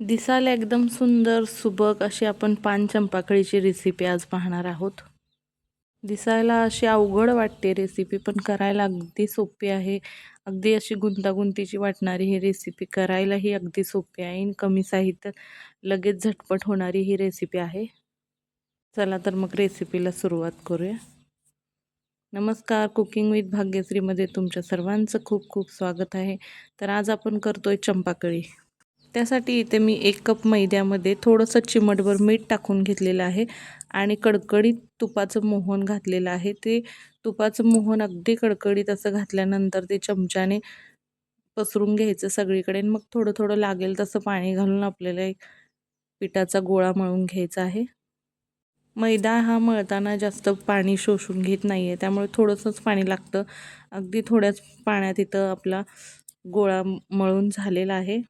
दिसायला एकदम सुंदर सुबक अशी आपण पान चंपाकळीची रेसिपी आज पाहणार आहोत. दिसायला अशी अवघड वाटते रेसिपी पण करायला अगदी सोपी आहे. अगदी अशी गुंतागुंतीची वाटणारी ही रेसिपी करायलाही अगदी सोपी आहे. कमी साहित्यात लगेच झटपट होणारी ही रेसिपी आहे. चला तर मग रेसिपीला सुरुवात करूया. नमस्कार कुकिंग विथ भाग्यश्रीमध्ये तुमच्या सर्वांचं खूप खूप स्वागत आहे. तर आज आपण करतोय चंपाकळी. त्यासाठी इथे मी एक कप मैद्यामध्ये थोडंसं चिमटभर मीठ टाकून घेतलेलं आहे आणि कडकडीत तुपाचं मोहन घातलेलं आहे. ते तुपाचं मोहन अगदी कडकडीत असं घातल्यानंतर ते चमच्याने पसरून घ्यायचं सगळीकडे मग थोडं थोडं लागेल तसं पाणी घालून आपल्याला एक पिठाचा गोळा मळून घ्यायचा आहे. मैदा हा मळताना जास्त पाणी शोषून घेत नाही आहे त्यामुळे थोडंसंच पाणी लागतं. अगदी थोड्याच पाण्यात इथं आपला गोळा मळून झालेला आहे.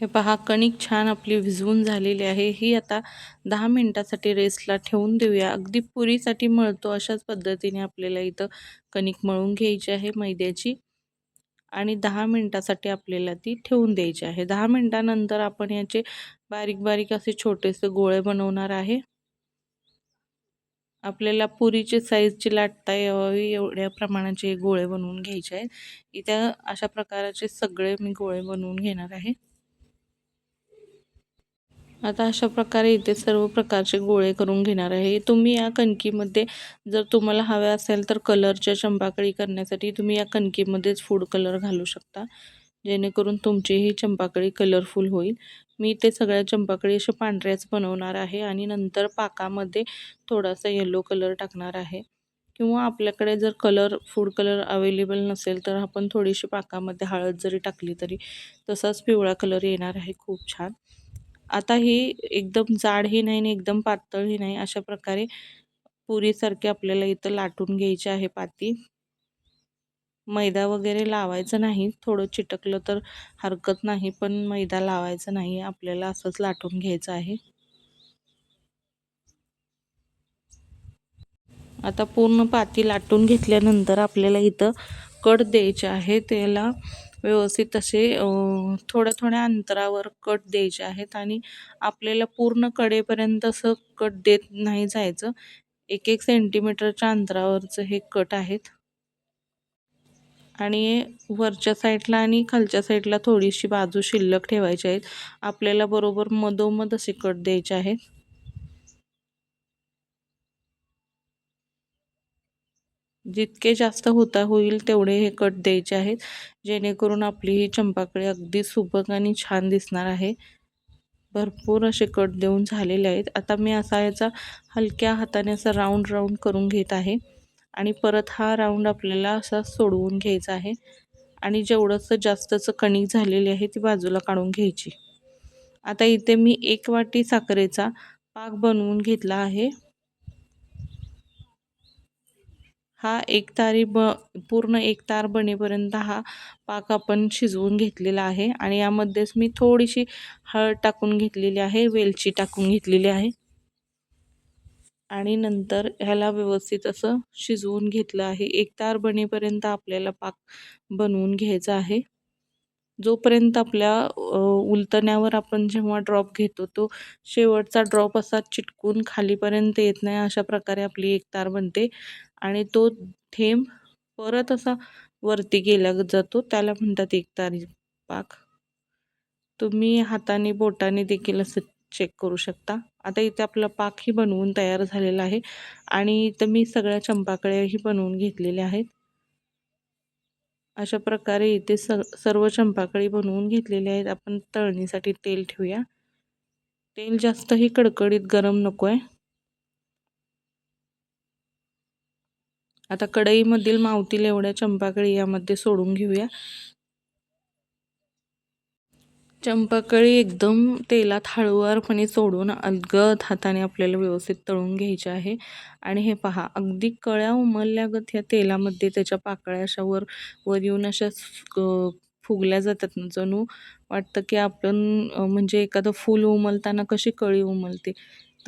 हे पहा कणिक छान आपली भिजवून झालेली आहे. ही आता दहा मिनटासाठी रेस्टला ठेवून देऊया. अगदी पुरीसाठी मळतो अशाच पद्धतीने आपल्याला इथं कणिक मळून घ्यायची आहे मैद्याची. आणि दहा मिनटासाठी आपल्याला ती ठेवून द्यायची आहे. दहा मिनटानंतर आपण याचे बारीक बारीक असे छोटेसे गोळे बनवणार आहे. आपल्याला पुरीचे साईजची लाटता यावी एवढ्या प्रमाणाचे गोळे बनवून घ्यायचे आहेत. इथं अशा प्रकाराचे सगळे मी गोळे बनवून घेणार आहे. आता अशा प्रकारे इथे सर्व प्रकारचे गोळे करून घेणार आहे. तुम्ही या कणकीमध्ये जर तुम्हाला हव्या असेल तर कलरच्या चंपाकळी करण्यासाठी तुम्ही या कणकीमध्येच फूड कलर घालू शकता. जेणेकरून तुमची ही चंपाकळी कलरफुल होईल. मी ते सगळ्या चंपाकळी असे पांढऱ्याच बनवणार आहे आणि नंतर पाकामध्ये थोडासा येलो कलर टाकणार आहे. किंवा आपल्याकडे जर कलर फूड कलर अवेलेबल नसेल तर आपण थोडीशी पाकामध्ये हळद जरी टाकली तरी तसाच पिवळा कलर येणार आहे. खूप छान. आता ही एकदम जाडही नाही आणि एकदम पातळही नाही अशा प्रकारे पुरीसारखे आपल्याला इथं लाटून घ्यायची आहे पाती. मैदा वगैरे लावायचं नाही थोडं चिटकलं तर हरकत नाही पण मैदा लावायचा नाही आपल्याला असंच लाटून घ्यायचं आहे. आता पूर्ण पाती लाटून घेतल्यानंतर आपल्याला इथं कट द्यायचे आहे त्याला व्यवस्थित असे थोड्या थोड्या अंतरावर कट द्यायचे आहेत आणि आपल्याला पूर्ण कडेपर्यंत असं कट देत नाही जायचं. एक एक सेंटीमीटरच्या अंतरावरचं हे कट आहेत. आणि वरच्या साईडला आणि खालच्या साईडला थोडीशी बाजू शिल्लक ठेवायची आहेत. आपल्याला बरोबर मधोमध असे कट द्यायचे आहेत. जितके जास्त होता होईल तेवढे हे कट द्यायचे आहेत. जेणेकरून आपली ही चंपाकळी अगदी सुबक आणि छान दिसणार आहे. भरपूर असे कट देऊन झालेले आहेत. आता मी असा याचा हलक्या हाताने असा राऊंड राऊंड करून घेत आहे. आणि परत हा राऊंड आपल्याला असा सोडवून घ्यायचा आहे. आणि जेवढंसं जास्तचं कणिक झालेली आहे ती बाजूला काढून घ्यायची. आता इथे मी एक वाटी साखरेचा पाक बनवून घेतला आहे. हा एक तारी ब पूर्ण एक तार बनेपर्यंत हा पाक आपण शिजवून घेतलेला आहे. आणि यामध्येच मी थोडीशी हळद टाकून घेतलेली आहे वेलची टाकून घेतलेली आहे. आणि नंतर ह्याला व्यवस्थित असं शिजवून घेतलं आहे. एक तार बनेपर्यंत आपल्याला पाक बनवून घ्यायचा आहे. जोपर्यंत आपल्या उलटण्यावर आपण जेव्हा ड्रॉप घेतो तो शेवटचा ड्रॉप असा चिटकून खालीपर्यंत येत नाही अशा प्रकारे आपली एक तार बनते आणि तो थेंब परत असा वरती गेला जातो त्याला म्हणतात एक तारी पाक. तुम्ही हाताने बोटाने देखील असं चेक करू शकता. आता इथे आपला पाकही बनवून तयार झालेला आहे आणि इथं मी सगळ्या चंपाकळ्याही बनवून घेतलेल्या आहेत. अशा प्रकारे इथे स सर्व चंपाकळी बनवून घेतलेल्या आहेत. आपण तळणीसाठी तेल ठेवूया. तेल जास्तही कडकडीत गरम नको आहे आता कढईमधील मावतील एवढ्या चंपाकळी यामध्ये सोडून घेऊया. चंपाकळी एकदम तेलात हळुवारपणे सोडून अलगद हाताने आपल्याला व्यवस्थित तळून घ्यायचे आहे. आणि हे पहा अगदी कळ्या उमलल्यागत ह्या तेलामध्ये त्याच्या पाकळ्या अशा वर वर येऊन अशा फुगल्या जातात जणू वाटतं की आपण म्हणजे एखादं फूल उमलताना कशी कळी उमलते.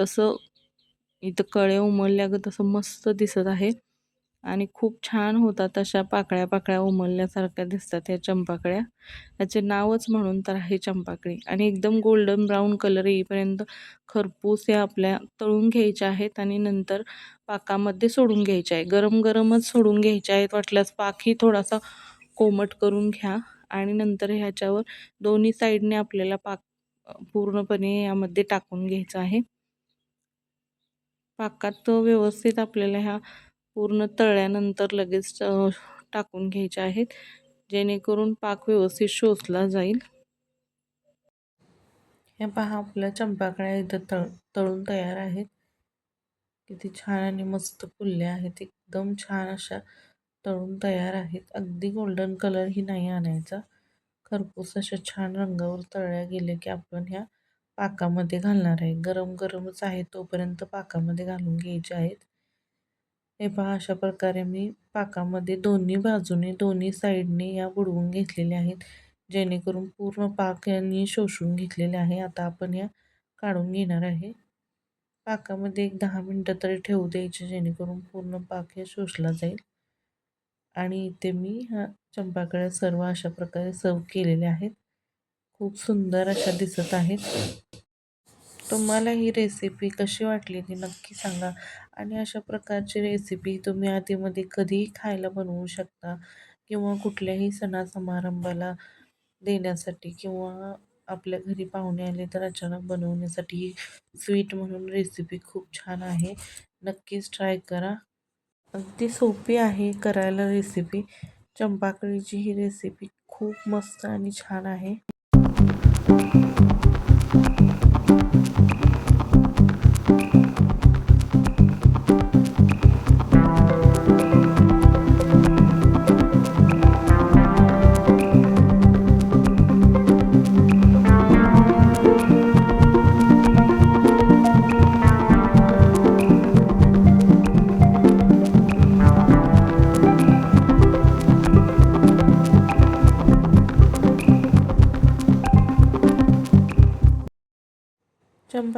तसं इथं कळे उमलल्यागत असं मस्त दिसत आहे. आणि खूप छान होतात अशा पाकळ्या पाकळ्या उमलल्यासारख्या दिसतात ह्या चंपाकळ्या. याचे नावच म्हणून तर आहे चंपाकळी. आणि एकदम गोल्डन ब्राऊन कलर येईपर्यंत खरपूस या आपल्या तळून घ्यायच्या आहेत आणि नंतर पाकामध्ये सोडून घ्यायच्या आहे गरम गरमच सोडून घ्यायच्या आहेत वाटल्यास पाकही थोडासा कोमट करून घ्या आणि नंतर ह्याच्यावर दोन्ही साईडने आपल्याला पाक पूर्णपणे यामध्ये टाकून घ्यायचं आहे. पाकात व्यवस्थित आपल्याला ह्या पूर्ण तळल्यानंतर लगेच टाकून घ्यायच्या आहेत. जेणेकरून पाक व्यवस्थित शोषला जाईल. हे पहा आपल्या चंपाकळ्या इथं तळ तळून तयार आहेत. किती छान आणि मस्त फुलल्या आहेत. एकदम छान अशा तळून तयार आहेत. अगदी गोल्डन कलरही नाही आणायचा. खरपूस अशा छान रंगावर तळल्या गेले की आपण ह्या पाकामध्ये घालणार आहे. गरम गरमच आहे तोपर्यंत पाकामध्ये घालून घ्यायचे आहेत. हे पहा अशा प्रकारे मी पाकामध्ये दोन्ही बाजूने दोन्ही साईडने या बुडवून घेतलेल्या आहेत. जेणेकरून पूर्ण पाक यांनी शोषून घेतलेले आहे. आता आपण या काढून घेणार आहे. पाकामध्ये एक दहा मिनटं तरी ठेवू द्यायचे जेणेकरून पूर्ण पाक हे शोषला जाईल. आणि इथे मी ह्या चंपाकळ्या सर्व अशा प्रकारे सर्व केलेल्या आहेत. खूप सुंदर अशा दिसत आहेत. तुम्हाला ही रेसिपी कशी वाटली ती नक्की सांगा. आणि अशा प्रकारची रेसिपी तुम्ही आधीमध्ये कधीही खायला बनवू शकता किंवा कुठल्याही सणासमारंभाला देण्यासाठी किंवा आपल्या घरी पाहुणे आले तर अचानक बनवण्यासाठी स्वीट म्हणून रेसिपी खूप छान आहे. नक्कीच ट्राय करा. अगदी सोपी आहे करायला रेसिपी चंपाकळीची ही रेसिपी खूप मस्त आणि छान आहे. Thank you.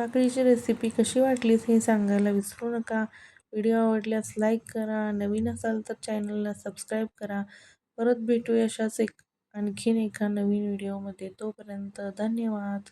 चंपाकळीची रेसिपी कशी वाटलीच हे सांगायला विसरू नका. व्हिडिओ आवडल्यास लाईक करा. नवीन असाल तर चॅनलला सबस्क्राईब करा. परत भेटू अशाच एक आणखीन एका नवीन व्हिडिओमध्ये तोपर्यंत धन्यवाद.